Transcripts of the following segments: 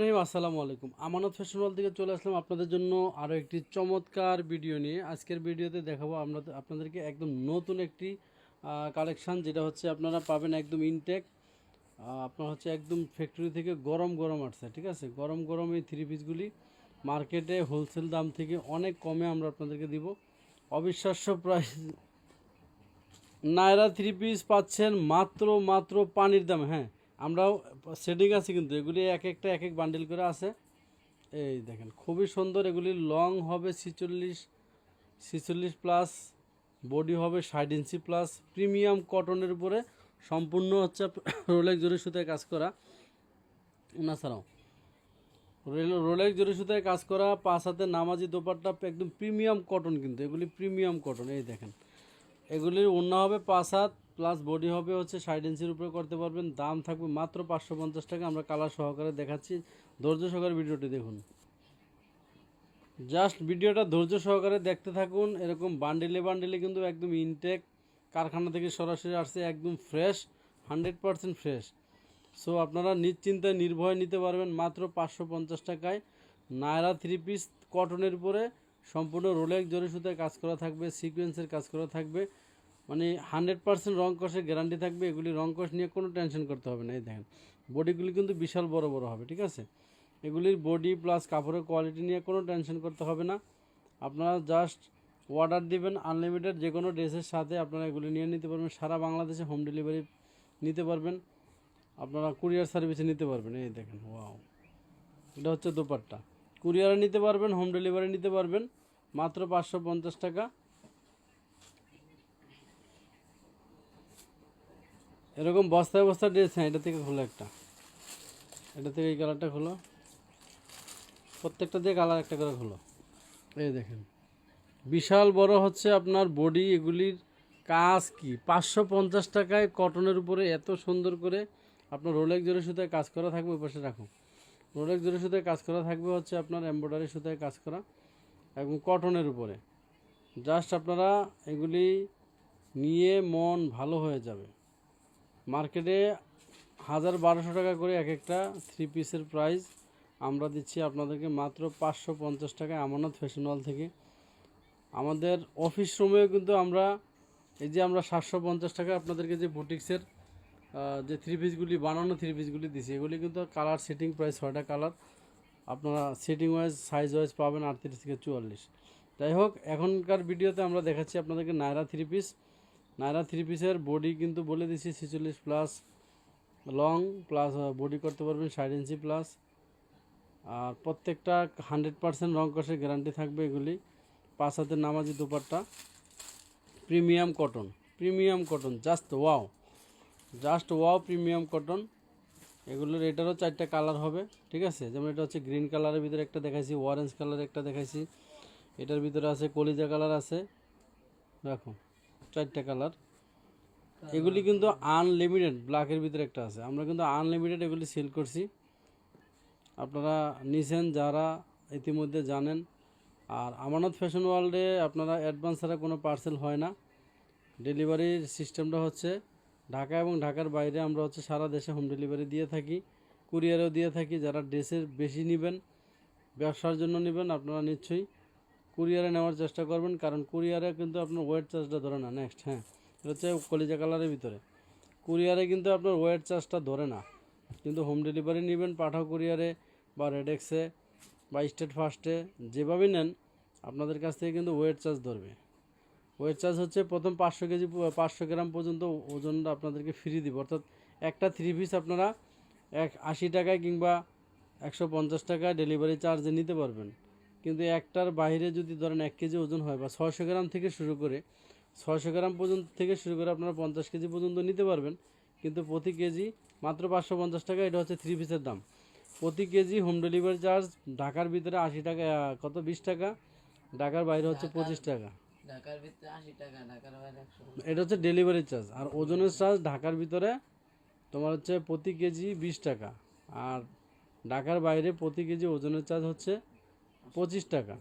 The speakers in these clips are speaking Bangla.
রহিম, আসসালামু আলাইকুম। আমানত ফ্যাশন ওয়াল থেকে চলে আসলাম আপনাদের জন্য আরও একটি চমৎকার ভিডিও নিয়ে। আজকের ভিডিওতে দেখাবো আমরা আপনাদেরকে একদম নতুন একটি কালেকশান যেটা হচ্ছে আপনারা পাবেন একদম ইনটেক আপনার হচ্ছে একদম ফ্যাক্টরি থেকে গরম গরম আসছে, ঠিক আছে? গরম গরম এই থ্রি পিসগুলি মার্কেটে হোলসেল দাম থেকে অনেক কমে আমরা আপনাদেরকে দিব। অবিশ্বাস্য প্রাইস নায়রা থ্রি পিস পাচ্ছেন মাত্র মাত্র পানির দাম হ্যাঁ। আমরাও সেটিং আছে কিন্তু, এগুলি এক একটা, এক এক বান্ডিল করে আছে। এই দেখেন, খুবই সুন্দর, এগুলি লং হবে ছিচল্লিশ ছিচল্লিশ প্লাস বডি হবে ষাট ইঞ্চি প্লাস প্রিমিয়াম কটনের উপরে সম্পূর্ণ হচ্ছে রোলেক জরি সুতায় কাজ করা। না, ছাড়াও রোলেক জরি সুতায় কাজ করা, পাঁচ হাতে নামাজি দোপাট্টা, একদম প্রিমিয়াম কটন কিন্তু, এগুলি প্রিমিয়াম কটন এই দেখেন। এগুলির অন্য হবে পাঁচ হাত প্লাস বডি হবে হচ্ছে ষাট ইঞ্চির উপরে করতে পারবেন। দাম থাকবে মাত্র পাঁচশো পঞ্চাশ টাকা। আমরা কালার সহকারে দেখাচ্ছি। ধৈর্য সহকারে ভিডিওটি দেখুন। জাস্ট ভিডিওটা ধৈর্য সহকারে দেখতে থাকুন। এরকম বান্ডিলে বান্ডিলে কিন্তু একদম ইনটেক কারখানা থেকে সরাসরি আসছে, একদম fresh hundred percent fresh so আপনারা নিশ্চিন্তায় নির্ভয় নিতে পারবেন মাত্র পাঁচশো পঞ্চাশ টাকায়। নায়রা থ্রি পিস কটনের উপরে সম্পূর্ণ রোলেক জরি সুতায় কাজ করা থাকবে সিকোয়েন্সের কাজ করা থাকবে। মানে হান্ড্রেড পার্সেন্ট রং কষের গ্যারান্টি থাকবে, এগুলি রং কষ নিয়ে কোনো টেনশন করতে হবে না। এই দেখেন বডিগুলি কিন্তু বিশাল বড় বড় হবে, ঠিক আছে? এগুলির বডি প্লাস কাপড়ের কোয়ালিটি নিয়ে কোনো টেনশন করতে হবে না। আপনারা জাস্ট অর্ডার দিবেন আনলিমিটেড যে কোনো ড্রেসের সাথে আপনারা এগুলি নিয়ে নিতে পারবেন। সারা বাংলাদেশে হোম ডেলিভারি নিতে পারবেন। আপনারা কুরিয়ার সার্ভিসে নিতে পারবেন। এই দেখেন ওয়াও এটা হচ্ছে দোপাট্টা। কুরিয়ারে নিতে পারবেন হোম ডেলিভারি নিতে পারবেন, মাত্র পাঁচশো পঞ্চাশ টাকা। এরকম বস্তায় বস্তা ড্রেস এটা থেকে খোলো একটা। এটা থেকে এই কালারটা খোলো। প্রত্যেকটা দিয়ে কালার একটা করে খোলো। এই দেখেন। বিশাল বড় হচ্ছে আপনার বডি এগুলির কাজ কি? পাঁচশো পঞ্চাশ টাকায় কটনের উপরে এত সুন্দর করে আপনার রোলেক জোরে সুতায় কাজ করা থাকবে, ওই পাশে রাখুন। রোলেক জোরে সুতায় কাজ করা থাকবে হচ্ছে আপনার এমব্রয়ডারি সুতায় কাজ করা এবং কটনের উপরে। জাস্ট আপনারা এগুলি নিয়ে মন ভালো হয়ে যাবে। মার্কেটে হাজার বারোশো টাকা করে এক একটা থ্রি পিসের প্রাইস আমরা দিচ্ছি আপনাদেরকে মাত্র পাঁচশো পঞ্চাশ টাকায় আমানত ফ্যাশন ওয়াল থেকে। আমাদের অফিস রুমেও কিন্তু আমরা, এই যে আমরা সাতশো পঞ্চাশ টাকা আপনাদেরকে যে বুটিক্সের যে থ্রি পিসগুলি বানানো থ্রি পিসগুলি দিছি, এগুলি কিন্তু কালার সেটিং প্রাইস ছয়টা কালার আপনারা সেটিং ওয়াইজ সাইজ ওয়াইজ পাবেন আটত্রিশ থেকে চুয়াল্লিশ। যাই হোক, এখনকার ভিডিওতে আমরা দেখাচ্ছি আপনাদেরকে Naira three piece Naira three পিসের বডি কিন্তু বলে দিছি ছেচল্লিশ প্লাস লং প্লাস বডি করতে পারবেন ষাট ইঞ্চি প্লাস আর প্রত্যেকটা হান্ড্রেড পার্সেন্ট রং কষের গ্যারান্টি থাকবে এগুলি। পাঁচ হাতের নামাজি dupatta. Premium cotton premium cotton just wow just wow premium cotton এগুলোর এটারও চারটা কালার হবে, ঠিক আছে? যেমন এটা হচ্ছে গ্রিন কালারের ভিতরে একটা দেখাইছি অরেঞ্জ কালারের একটা দেখাইছি। এটার ভিতরে আছে কলিজা কালার আছে। দেখো। চারটা কালার। এগুলি কিন্তু আনলিমিটেড ব্ল্যাকের ভিতরে একটা আছে। আমরা কিন্তু আনলিমিটেড এগুলি সেল করছি। আপনারা নিছেন যারা ইতিমধ্যে জানেন। আর আমানত ফ্যাশন ওয়ার্ল্ডে আপনারা অ্যাডভান্স ছাড়া কোনো পার্সেল হয় না। ডেলিভারির সিস্টেমটা হচ্ছে ঢাকা এবং ঢাকার বাইরে আমরা হচ্ছে সারা দেশে হোম ডেলিভারি দিয়ে থাকি কুরিয়ারেও দিয়ে থাকি। যারা ড্রেসের বেশি নেবেন, ব্যবসার জন্য নেবেন, আপনারা নিশ্চয়ই কুরিয়ারে নেওয়ার চেষ্টা করবেন, কারণ কুরিয়ারে কিন্তু আপনার ওয়েট চার্জটা ধরে না। নেক্সট হ্যাঁ। এটা হচ্ছে কলিজা কালারের ভিতরে। কুরিয়ারে কিন্তু আপনার ওয়েট চার্জটা ধরে না। কিন্তু হোম ডেলিভারি নেবেন, পাঠাও কুরিয়ারে বা রেডেক্সে বা স্টেট ফার্স্টে যেভাবেই নেন, আপনাদের কাছ থেকে কিন্তু ওয়েট চার্জ ধরবে। ওয়েট চার্জ হচ্ছে প্রথম পাঁচশো কেজি, পাঁচশো গ্রাম পর্যন্ত ওজনটা আপনাদেরকে ফ্রি দিব। অর্থাৎ একটা থ্রি পিস আপনারা এক আশি টাকায় কিংবা একশো পঞ্চাশ টাকায় ডেলিভারি চার্জে নিতে পারবেন। কিন্তু একটার বাইরে যদি ধরেন এক কেজি ওজন হয় বা ছয়শো গ্রাম থেকে শুরু করে ছয়শো গ্রাম পর্যন্ত থেকে শুরু করে আপনারা পঞ্চাশ কেজি পর্যন্ত নিতে পারবেন। কিন্তু প্রতি কেজি মাত্র পাঁচশো পঞ্চাশ টাকা এটা হচ্ছে থ্রি পিসের দাম। প্রতি কেজি হোম ডেলিভারি চার্জ ঢাকার ভিতরে আশি টাকা কত? বিশ টাকা। ঢাকার বাইরে হচ্ছে পঁচিশ টাকা। ঢাকার ভিতরে আশি টাকা ঢাকার বাইরে এটা হচ্ছে ডেলিভারি চার্জ আর ওজনের চার্জ ঢাকার ভিতরে তোমার হচ্ছে প্রতি কেজি বিশ টাকা। আর ঢাকার বাইরে প্রতি কেজি ওজনের চার্জ হচ্ছে পঁচিশ টাকা।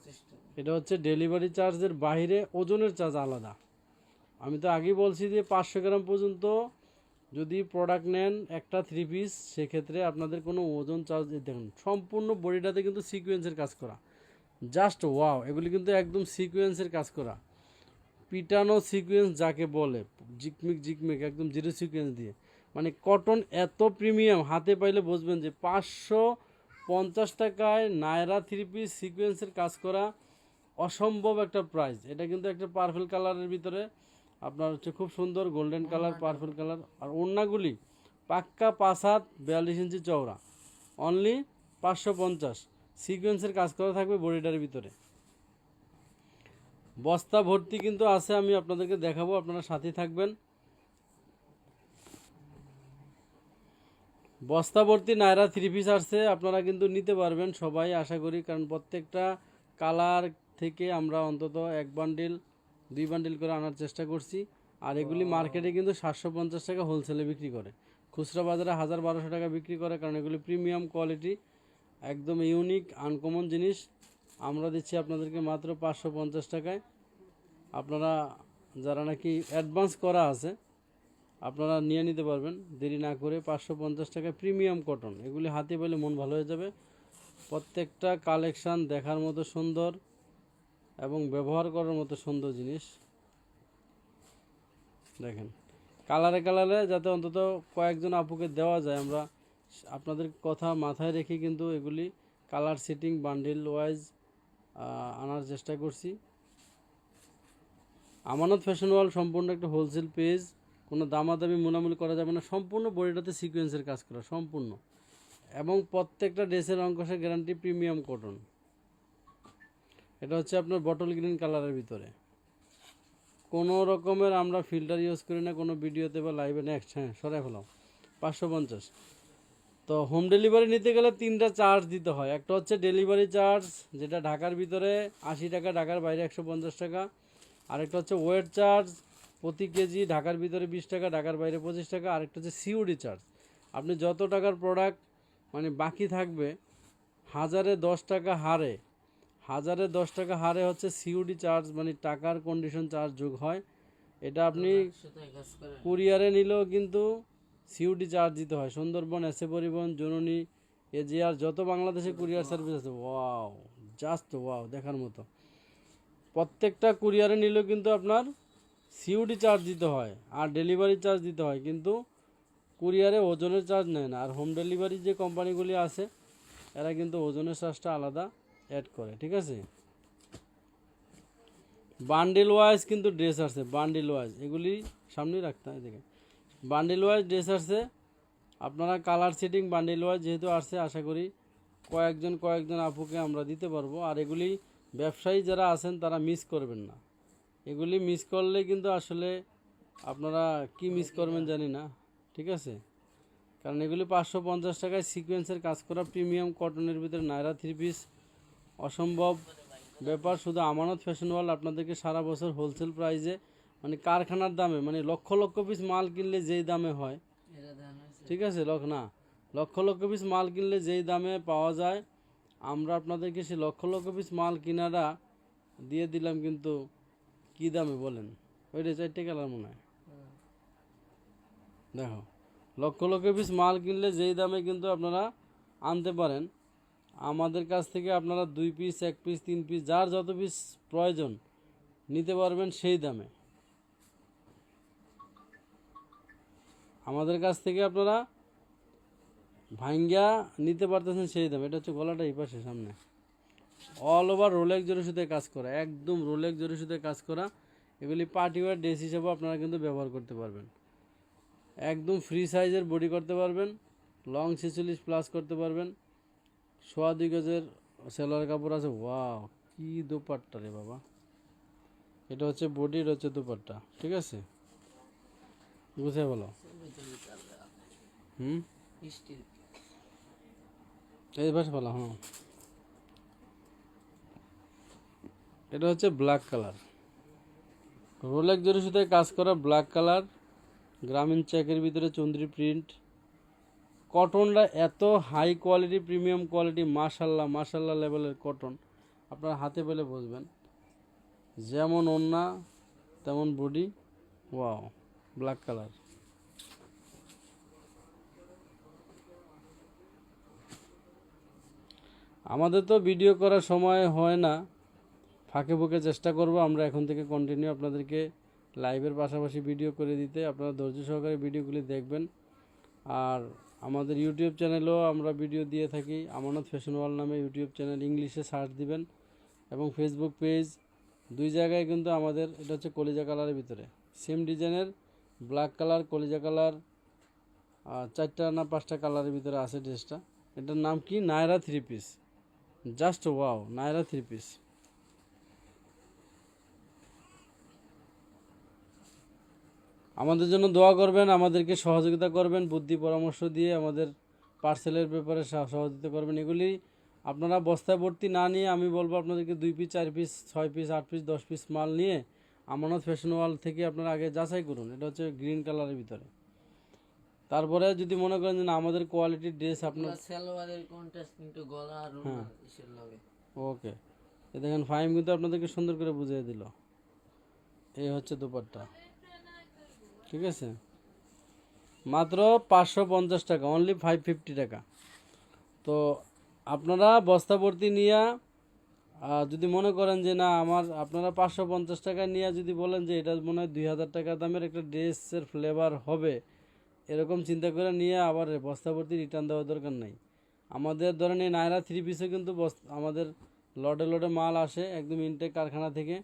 এটা হচ্ছে ডেলিভারি চার্জের বাইরে ওজনের চার্জ আলাদা। আমি তো আগেই বলছি যে পাঁচশো গ্রাম পর্যন্ত যদি প্রোডাক্ট নেন একটা থ্রি পিস সেক্ষেত্রে আপনাদের কোনো ওজন চার্জ দেখুন সম্পূর্ণ বডিটাতে কিন্তু সিকোয়েন্সের কাজ করা। জাস্ট ওয়াও এগুলি কিন্তু একদম সিকোয়েন্সের কাজ করা। পিটানো সিকোয়েন্স যাকে বলে জিকমিক জিকমিক একদম জিরো সিকোয়েন্স দিয়ে। মানে কটন এত প্রিমিয়াম হাতে পাইলে বুঝবেন যে পাঁচশো পঞ্চাশ টাকায় নায়রা থ্রি পিস সিকোয়েন্সের কাজ করা অসম্ভব একটা প্রাইস এটা কিন্তু একটা পার্পল কালারের ভিতরে। আপনার হচ্ছে খুব সুন্দর গোল্ডেন কালার পার্পল কালার আর ওড়নাগুলি পাক্কা পাঁচ হাত বিয়াল্লিশ ইঞ্চি চওড়া। অনলি পাঁচশো পঞ্চাশ। সিকোয়েন্সের কাজ করা থাকবে বডিটার ভিতরে। বস্তা ভর্তি কিন্তু আছে আমি আপনাদেরকে দেখাবো আপনারা সাথে থাকবেন। বস্তা ভর্তি নায়রা থ্রি পিস আসছে আপনারা কিন্তু নিতে পারবেন সবাই আশা করি কারণ প্রত্যেকটা কালার থেকে আমরা অন্তত এক বান্ডিল দুই বান্ডিল করে আনার চেষ্টা করছি। আর এগুলি মার্কেটে কিন্তু সাতশো পঞ্চাশ টাকা হোলসেলে বিক্রি করে। খুচরা বাজারে হাজার বারোশো টাকা বিক্রি করে কারণ এগুলি প্রিমিয়াম কোয়ালিটি একদম ইউনিক আনকমন জিনিস। আমরা দিচ্ছি আপনাদেরকে মাত্র পাঁচশো পঞ্চাশ টাকায়। আপনারা যারা নাকি অ্যাডভান্স করা আছে আপনারা নিয়ে নিতে পারবেন। দেরি না করে পাঁচশো পঞ্চাশ টাকায় প্রিমিয়াম কটন। এগুলি হাতে পেলে মন ভালো হয়ে যাবে। প্রত্যেকটা কালেকশান দেখার মতো সুন্দর এবং ব্যবহার করার মতো সুন্দর জিনিস। দেখেন, কালারে কালারে যাতে অন্তত কয়েকজন আপুকে দেওয়া যায়। আমরা আপনাদের কথা মাথায় রেখে কিন্তু এগুলি কালার সেটিং, বান্ডিল ওয়াইজ আনার চেষ্টা করছি। আমানত ফ্যাশন ওয়ার্ল্ড সম্পূর্ণ একটা হোলসেল পেজ। কোনো দামাদামি মোনামুলি করা যাবে না। সম্পূর্ণ বডিটাতে সিকোয়েন্সের কাজ করা, সম্পূর্ণ। এবং প্রত্যেকটা ড্রেসের অঙ্কসের গ্যারান্টি প্রিমিয়াম কটন এটা হচ্ছে আপনার বটল গ্রিন কালারের ভিতরে। কোনো রকমের আমরা ফিল্টার ইউজ করি না, কোনো ভিডিওতে বা লাইভে নেক্সট হ্যাঁ সরাই ফেলাম পাঁচশো পঞ্চাশ। তো হোম ডেলিভারি নিতে গেলে তিনটা চার্জ দিতে হয়। একটা হচ্ছে ডেলিভারি চার্জ যেটা ঢাকার ভিতরে আশি টাকা, ঢাকার বাইরে একশো পঞ্চাশ টাকা। আরেকটা হচ্ছে ওয়েট চার্জ প্রতি কেজি ঢাকার ভিতরে বিশ টাকা ঢাকার বাইরে পঁচিশ টাকা আরেকটা হচ্ছে সিউডি চার্জ আপনি যত টাকার প্রোডাক্ট মানে বাকি থাকবে হাজারে দশ টাকা হারে হাজারে দশ টাকা হারে হচ্ছে সিউডি চার্জ মানে টাকার কন্ডিশন চার্জ যোগ হয়। এটা আপনি কুরিয়ারে নিলেও কিন্তু সিউডি চার্জ দিতে হয়। সুন্দরবন এসে পরিবহন জননী এজিআর যত বাংলাদেশে কুরিয়ার সার্ভিস আছে ওয়াও জাস্ট ওয়াও দেখার মতো। প্রত্যেকটা কুরিয়ারে নিলেও কিন্তু আপনার সিউডি চার্জ দিতে হয় আর ডেলিভারি চার্জ দিতে হয়, কিন্তু কুরিয়ারে ওজনের চার্জ নেয় না। আর হোম ডেলিভারি যে কোম্পানিগুলি আছে, এরা কিন্তু ওজনের চার্জটা আলাদা অ্যাড করে, ঠিক আছে? বান্ডিল ওয়াইজ কিন্তু ড্রেস আসছে বান্ডিল ওয়াইজ এগুলি সামনেই রাখতে হয় দেখে বান্ডিল ওয়াইজ ড্রেস আসছে আপনারা কালার সেটিং বান্ডিল ওয়াইজ যেহেতু আসছে আশা করি কয়েকজন কয়েকজন আপুকে আমরা দিতে পারব। আর এগুলি ব্যবসায়ী যারা আছেন, তারা মিস করবেন না। এগুলি মিস করলে কিন্তু আসলে আপনারা কি মিস করবেন জানি না ঠিক আছে? কারণ এগুলি পাঁচশো পঞ্চাশ টাকায় সিকোয়েন্সের কাজ করা প্রিমিয়াম কটনের ভিতরে নায়রা থ্রি পিস অসম্ভব ব্যাপার। শুধু আমানত ফ্যাশন ওয়ার্ল্ড আপনাদেরকে সারা বছর হোলসেল প্রাইসে মানে কারখানার দামে মানে লক্ষ লক্ষ পিস মাল কিনলে যেই দামে হয় ঠিক আছে? লক্ষ না লক্ষ লক্ষ পিস মাল কিনলে যেই দামে পাওয়া যায় আমরা আপনাদেরকে সেই লক্ষ লক্ষ পিস মাল কিনারা দিয়ে দিলাম কিন্তু কি দামে বলেন? ওইটা চারটে কালার মনে হয়। দেখো, লক্ষ লক্ষ পিস মাল কিনলে যেই দামে কিন্তু আপনারা আনতে পারেন। আমাদের কাছ থেকে আপনারা দুই পিস এক পিস তিন পিস যার যত পিস প্রয়োজন নিতে পারবেন সেই দামে। আমাদের কাছ থেকে আপনারা ভাঙ্গা নিতে পারতেছেন সেই দামে। এটা হচ্ছে গলাটা এই পাশে, সামনে। অল ওভার রোলেক জোরে সুতে কাজ করা একদম রোলেক জোরে সুতে কাজ করা এগুলি পার্টি ওয়ার ড্রেস হিসেবেও আপনারা কিন্তু ব্যবহার করতে পারবেন। একদম ফ্রি সাইজের বডি করতে পারবেন লং ছেচল্লিশ প্লাস করতে পারবেন। সোয়া দুই গজের সেলোয়ার কাপড় আছে ওয়াও কি দোপাট্টা রে বাবা। এটা হচ্ছে বডি এটা হচ্ছে দোপাট্টা ঠিক আছে? বুঝে বলো? হুম? এই পাশে বলো হ্যাঁ। এটা হচ্ছে ব্ল্যাক কালার রোলেক জরি সাথে কাজ করা ব্ল্যাক কালার গ্রামীণ চেকের ভিতরে চন্দ্রী প্রিন্ট কটনটা এত হাই কোয়ালিটি প্রিমিয়াম কোয়ালিটি মাশাল্লাহ মাশাল্লাহ লেভেলের কটন আপনার হাতে পেলে বসবেন যেমন অন্যা তেমন বডি ওয়াও ব্ল্যাক কালার আমাদের তো ভিডিও করার সময় হয় না। ফাঁকে বুকে চেষ্টা করব। আমরা এখন থেকে কন্টিনিউ আপনাদেরকে লাইভের পাশাপাশি ভিডিও করে দিতে। আপনারা ধৈর্য সহকারে ভিডিওগুলি দেখবেন। আর আমাদের ইউটিউব চ্যানেলেও আমরা ভিডিও দিয়ে থাকি। আমানত ফ্যাশন ওয়াল নামে ইউটিউব চ্যানেল ইংলিশে সার্চ দিবেন। এবং ফেসবুক পেজ দুই জায়গায় কিন্তু আমাদের, এটা হচ্ছে কলিজা কালারের ভিতরে। সেম ডিজাইনের ব্ল্যাক কালার কলিজা কালার চারটা না পাঁচটা কালারের ভিতরে আছে ড্রেসটা এটার নাম কি? Naira three piece just wow Naira three piece আমাদের জন্য দোয়া করবেন আমাদেরকে সহযোগিতা করবেন বুদ্ধি পরামর্শ দিয়ে আমাদের পার্সেলের ব্যাপারে সহ- সহযোগিতা করবেন। এগুলি আপনারা বস্তায় ভর্তি না নিয়ে আমি বলব আপনাদেরকে দুই পিস চার পিস ছয় পিস আট পিস দশ পিস মাল নিয়ে আমানত ফ্যাশন ওয়াল থেকে আপনারা আগে যাচাই করুন। এটা হচ্ছে গ্রিন কালারের ভিতরে। তারপরে যদি মনে করেন যে না আমাদের কোয়ালিটির ড্রেস আপনার সালোয়ারের কন্ট্রাস্ট কিন্তু গলা আর হ্যাঁ। লগে? ওকে। এ দেখেন ফাইম কিন্তু আপনাদেরকে সুন্দর করে বুঝিয়ে দিল। এই হচ্ছে দুপাট্টা। ঠিক আছে? মাত্র পাঁচশো পঞ্চাশ টাকা অনলি ফাইভ ফিফটি টাকা। তো আপনারা বস্তা ভর্তি নিয়ে যদি মনে করেন যে না, আমার, আপনারা পাঁচশো পঞ্চাশ টাকা নিয়ে যদি বলেন যে এটা মনে হয় দুই হাজার টাকা দামের একটা ড্রেসের ফ্লেভার হবে, এরকম চিন্তা করে নিয়ে আবার বস্তা ভর্তি রিটার্ন দেওয়ার দরকার নাই। আমাদের ধরেন এই নায়রা থ্রি পিসে কিন্তু আমাদের লডে লডে মাল আসে একদম ইনটেক কারখানা থেকে।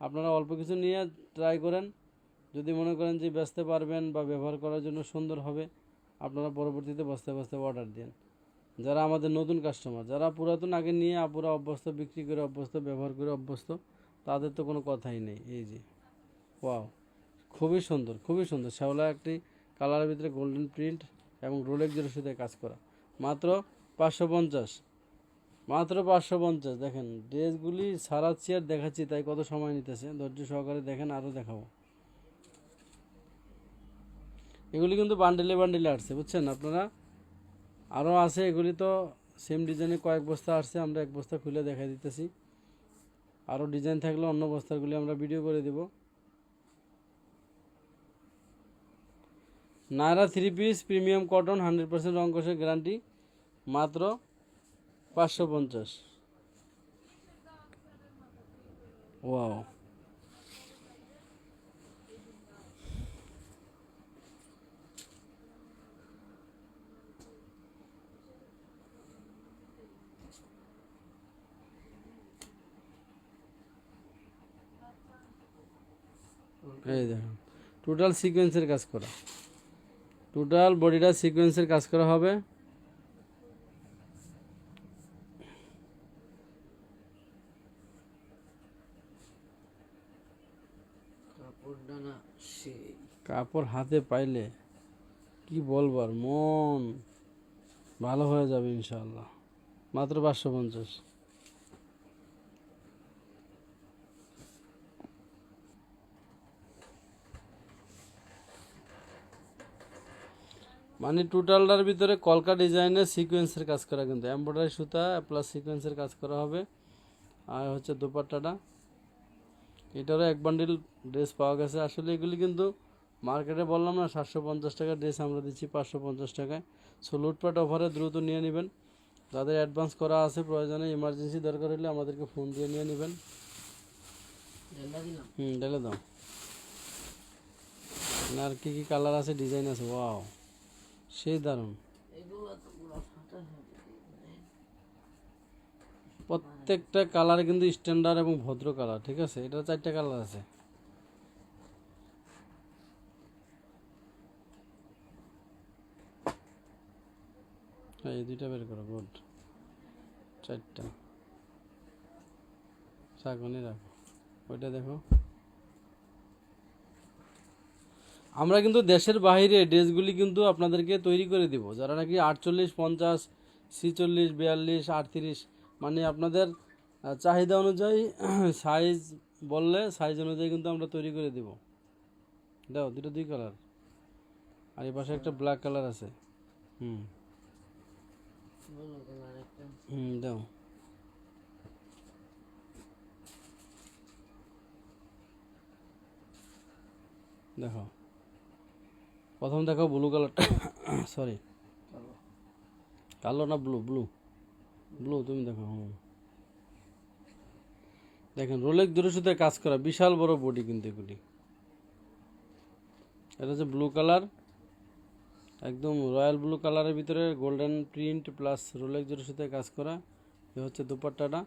আপনারা অল্প কিছু নিয়ে ট্রাই করেন। যদি মনে করেন যে বেচতে পারবেন বা ব্যবহার করার জন্য সুন্দর হবে, আপনারা পরবর্তীতে বস্তায় বস্তায় অর্ডার দিন যারা আমাদের নতুন কাস্টমার যারা পুরাতন আগে নিয়ে আপুরা অভ্যস্ত, বিক্রি করে অভ্যস্ত, ব্যবহার করে অভ্যস্ত, তাদের তো কোনো কথাই নেই। এই যে ওয়াও খুবই সুন্দর খুবই সুন্দর। শ্যাওলা একটি কালারের ভিতরে গোল্ডেন প্রিন্ট এবং রোলেক জেরো সাথে কাজ করা। মাত্র পাঁচশো পঞ্চাশ। মাত্র পাঁচশো পঞ্চাশ। দেখেন ড্রেসগুলি সারাচ্ছি আর দেখাচ্ছি, তাই কত সময় নিতেছে? ধৈর্য সহকারে দেখেন আরও দেখাবো। এগুলি কিন্তু বান্ডেলে বান্ডেলে আসছে, বুঝছেন? আপনারা আরও আছে, এগুলি তো সেম ডিজাইনে কয়েক বস্তা আসছে, আমরা এক বস্তা খুলে দেখা দিতেছি। আরও ডিজাইন থাকলে অন্য বস্তাগুলি আমরা ভিডিও করে দেব। Naira three piece premium cotton hundred percent রঙ্কসের guarantee মাত্র পাঁচশো পঞ্চাশ। ওয়াও এই দেখুন টোটাল সিকোয়েন্সের কাজ করা। টোটাল বডিটা সিকোয়েন্সের কাজ করা হবে। কাপড় হাতে পাইলে কি বলবার মন ভালো হয়ে যাবে ইনশাআল্লাহ। মাত্র পাঁচশো পঞ্চাশ। মানে টোটালটার ভিতরে কলকা ডিজাইনের সিকোয়েন্সের কাজ করা কিন্তু। এমব্রয়ডারি সুতা প্লাস সিকোয়েন্সের কাজ করা হবে। আর হচ্ছে দুপাট্টাটা। এটারও এক বান্ডিল ড্রেস পাওয়া গেছে। আসলে এগুলি কিন্তু মার্কেটে বললাম না, সাতশো পঞ্চাশ টাকার ড্রেস আমরা দিচ্ছি পাঁচশো পঞ্চাশ টাকায়। সো লুটপাট অফারে দ্রুত নিয়ে নেবেন। যাদের অ্যাডভান্স করা আছে, প্রয়োজনে ইমার্জেন্সি দরকার হলে আমাদেরকে ফোন দিয়ে নিয়ে নেবেন। হুম, ঢেলে দাও। আর কী কী কালার আছে ডিজাইন আছে? ওয়াও সেই দারুণ। প্রত্যেকটা কালার কিন্তু স্ট্যান্ডার্ড এবং ভদ্র কালার ঠিক আছে? এটা চারটা কালার আছে। হ্যাঁ এই দুইটা বের করো গুড চারটা। শাকনি রাখো। ওইটা দেখো। আমরা কিন্তু দেশের বাইরে ড্রেসগুলি কিন্তু আপনাদেরকে তৈরি করে দিব। যারা নাকি আটচল্লিশ, পঞ্চাশ, ছিচল্লিশ, বিয়াল্লিশ, আটত্রিশ মানে আপনাদের চাহিদা অনুযায়ী সাইজ বললে সাইজ অনুযায়ী কিন্তু আমরা তৈরি করে দিব। দাও, দুটো দুই কালার আর এই পাশে একটা ব্ল্যাক কালার আছে। হুম। হুম, দাও। দেখো। প্রথম দেখো ব্লু কালারটা সরি কালো না ব্লু ব্লু ব্লু তুমি দেখো, হুম। দেখেন রোলেক দূরে সুতে কাজ করা। বিশাল বড় বডি কিন্তু এগুলি। এটা হচ্ছে ব্লু কালার একদম রয়্যাল ব্লু কালারের ভিতরে গোল্ডেন প্রিন্ট প্লাস রোলেক জোরের কাজ করা। এ হচ্ছে দুপাট্টাটা।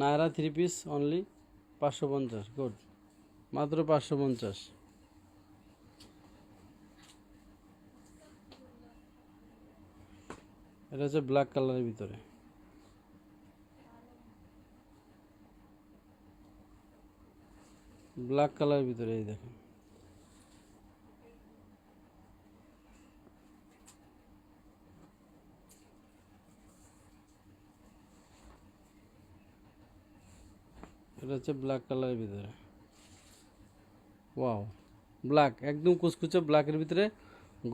নায়রা থ্রি পিস অনলি পাঁচশো পঞ্চাশ গুড মাত্র পাঁচশো পঞ্চাশ। এটা হচ্ছে ব্ল্যাক কালারের ভিতরে। ব্ল্যাক কালারের ভিতরে, এই দেখেন। এটা হচ্ছে ব্ল্যাক কালারের ভিতরে। ওয়াও ব্ল্যাক একদম কুচকুচে ব্ল্যাকের ভিতরে।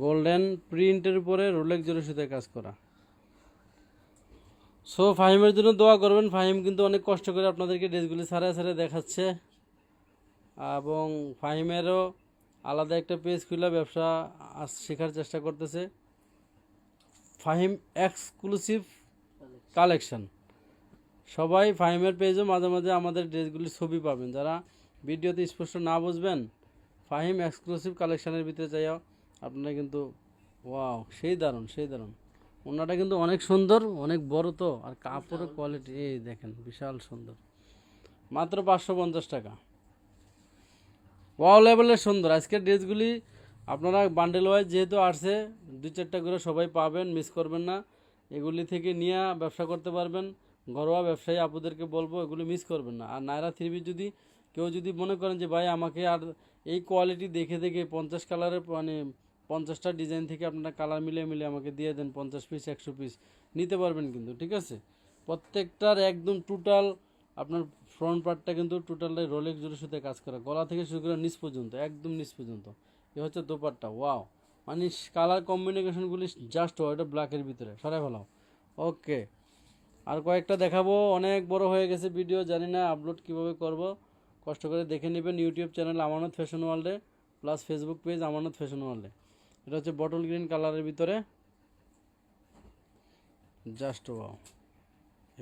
গোল্ডেন প্রিন্টের উপরে রোলেক জোরে সুতে কাজ করা। সো ফাহিমের জন্য দোয়া করবেন। ফাহিম কিন্তু অনেক কষ্ট করে আপনাদেরকে ড্রেসগুলি সারে সারে দেখাচ্ছে। এবং ফাহিমেরও আলাদা একটা পেজ খুলে ব্যবসা শেখার চেষ্টা করতেছে। ফাহিম এক্সক্লুসিভ কালেকশন সবাই ফাহিমের পেজও মাঝে মাঝে আমাদের ড্রেসগুলির ছবি পাবেন। যারা ভিডিওতে স্পষ্ট না বুঝবেন ফাহিম এক্সক্লুসিভ কালেকশনের ভিতরে যাইও আপনারা কিন্তু ওয়াও সেই দারুণ সেই দারুণ। ওনাটা কিন্তু অনেক সুন্দর, অনেক বড় তো, আর কাপড়ের কোয়ালিটি এই দেখেন, বিশাল সুন্দর। মাত্র পাঁচশো পঞ্চাশ টাকা। ওয়াও লেভেলের সুন্দর। আজকের ড্রেসগুলি আপনারা বান্ডেল ওয়াইজ যেহেতু আসছে, দুই চারটা করে সবাই পাবেন মিস করবেন না। এগুলি থেকে নিয়ে ব্যবসা করতে পারবেন। ঘরোয়া ব্যবসায়ী আপুদেরকে বলব, এগুলি মিস করবেন না। আর নায়রা থ্রি যদি কেউ যদি মনে করেন যে, ভাই, আমাকে আর এই কোয়ালিটি দেখে দেখে পঞ্চাশ কালারের মানে পঞ্চাশটা ডিজাইন থেকে আপনারা কালার মিলিয়ে মিলিয়ে আমাকে দিয়ে দেন পঞ্চাশ পিস একশো পিস নিতে পারবেন কিন্তু, ঠিক আছে? প্রত্যেকটার একদম টোটাল আপনার ফ্রন্ট পার্টটা কিন্তু টোটালটাই রোলেক্স জোরের সাথে কাজ করা। গলা থেকে শুরু করে নিচ পর্যন্ত, একদম নিচ পর্যন্ত। এ হচ্ছে দোপাট্টা ওয়াও মানে কালার কম্বিনেশনগুলি জাস্ট ওটা ব্ল্যাকের ভিতরে, সরাই ভালো ওকে আর কয়েকটা দেখাবো। অনেক বড় হয়ে গেছে ভিডিও জানি না আপলোড কীভাবে করব। কষ্ট করে দেখে নেবেন, ইউটিউব চ্যানেল আমানত ফ্যাশন ওয়ার্ল্ডে plus Facebook page Amanat fashion ওয়ার্ল্ডে এটা হচ্ছে বটল গ্রিন কালারের ভিতরে। জাস্ট ওয়াও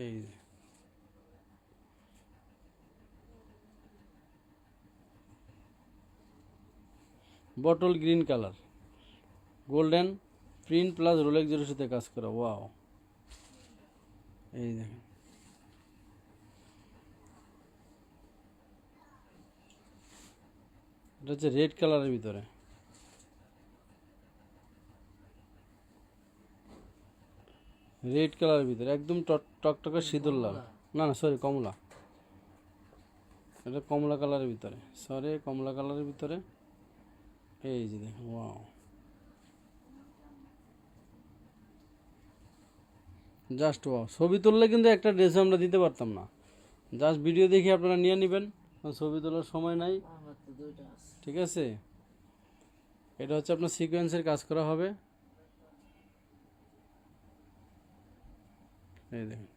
এই bottle green colour golden print plus Rolex জিরোর সাথে কাজ করা ওয়াও এই দেখেন। এটা হচ্ছে রেড কালারের ভিতরে। রেড কালারের ভিতরে একদম টক- টকটকে সিঁদুর লাল না না সরি কমলা। এটা কমলা কালারের ভিতরে। সরি কমলা কালারের ভিতরে। এই যে দেখুন ওয়াও জাস্ট ওয়াও ছবি তুললে কিন্তু একটা ড্রেস আমরা দিতে পারতাম না। জাস্ট ভিডিও দেখে আপনারা নিয়ে নেবেন। ছবি তোলার সময় নাই। ঠিক আছে? এটা হচ্ছে আপনার সিকোয়েন্সের কাজ করা হবে। এই দেখুন।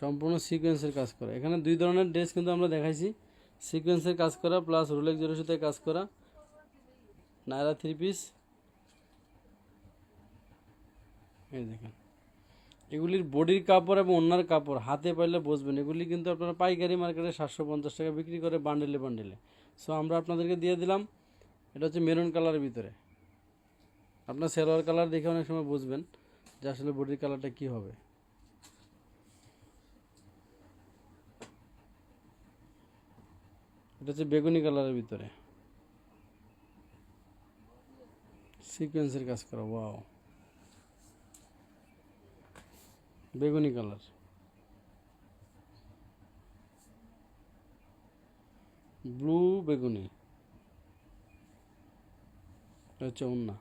সম্পূর্ণ সিকোয়েন্সের কাজ করা। এখানে দুই ধরনের ড্রেস কিন্তু আমরা দেখাইছি। সিকোয়েন্সের কাজ করা প্লাস রোলেক্স জেরোর সাথে কাজ করা। নায়রা থ্রি পিস এই দেখেন। এগুলির বডির কাপড় এবং অন্যার কাপড় হাতে পাইলে বসবেন এগুলি কিন্তু আপনারা পাইকারি মার্কেটে সাতশো পঞ্চাশ টাকা বিক্রি করে বান্ডেলে বান্ডেলে সো আমরা আপনাদেরকে দিয়ে দিলাম। এটা হচ্ছে মেরুন কালারের ভিতরে। আপনার সেলোয়ার কালার দেখে অনেক সময় বুঝবেন যে আসলে বডির কালারটা কী হবে। এটা হচ্ছে বেগুনি কালারের ভিতরে। সিকোয়েন্সের কাজ করা ওয়াও বেগুনি কালার। ব্লু বেগুনি। হচ্ছে উন্না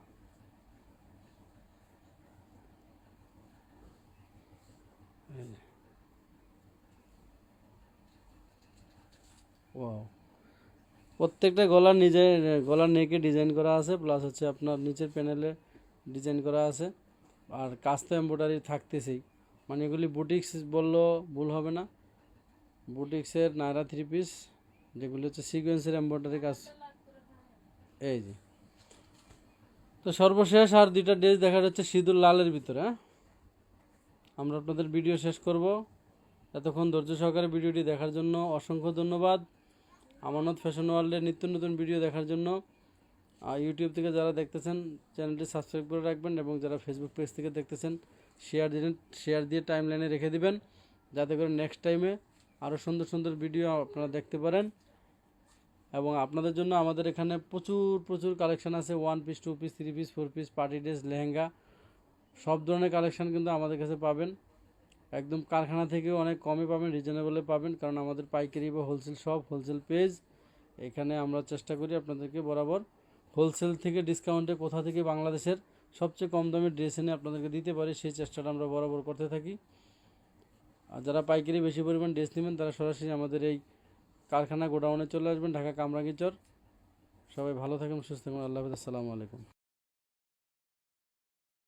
ওয়াও প্রত্যেকটা গলার নিজের, গলার নেকে ডিজাইন করা আছে প্লাস হচ্ছে আপনার নিচের প্যানেলে ডিজাইন করা আছে, আর কাজ তো এম্ব্রয়ডারি থাকতেছেই। মানে এগুলি বুটিক্স বললেও ভুল হবে না। বুটিক্সের নায়রা থ্রি পিস যেগুলি হচ্ছে সিকোয়েন্সের এম্ব্রয়ডারি কাজ। এই যে। তো সর্বশেষ আর দুইটা ড্রেস দেখা যাচ্ছে সিঁদুর লালের ভিতরে হ্যাঁ? আমরা আপনাদের ভিডিও শেষ করব। এতক্ষণ ধৈর্য সহকারে ভিডিওটি দেখার জন্য অসংখ্য ধন্যবাদ। আমানত ফ্যাশন ওয়ার্ল্ডের নিত্য নতুন ভিডিও দেখার জন্য ইউটিউব থেকে যারা দেখতেছেন, চ্যানেলটি সাবস্ক্রাইব করে রাখবেন এবং যারা ফেসবুক পেজ থেকে দেখতেছেন শেয়ার দিন শেয়ার দিয়ে টাইম লাইনে রেখে দিবেন, যাতে করে নেক্সট টাইমে আরও সুন্দর সুন্দর ভিডিও আপনারা দেখতে পারেন। এবং আপনাদের জন্য আমাদের এখানে প্রচুর প্রচুর কালেকশন আছে one piece two piece three piece four piece party dress lehenga, সব ধরনের কালেকশন কিন্তু আমাদের কাছে পাবেন। একদম কারখানা থেকেও অনেক কমে পাবেন রিজনেবলে পাবেন, কারণ আমাদের পাইকারি বা হোলসেল সব হোলসেল পেজ। এখানে আমরা চেষ্টা করি আপনাদেরকে বরাবর হোলসেল থেকে ডিসকাউন্টে কোথা থেকে বাংলাদেশের সবচেয়ে কম দামে ড্রেস এনে আপনাদেরকে দিতে পারি, সেই চেষ্টাটা আমরা বরাবর করতে থাকি। আর যারা পাইকারি বেশি পরিমাণ ড্রেস নেবেন, তারা সরাসরি আমাদের এই কারখানা গোডাউনে চলে আসবেন, ঢাকা কামরাঙ্গিচর সবাই ভালো থাকুন, সুস্থ থাকুন, আল্লাহ হাফিজ, আসসালামু আলাইকুম।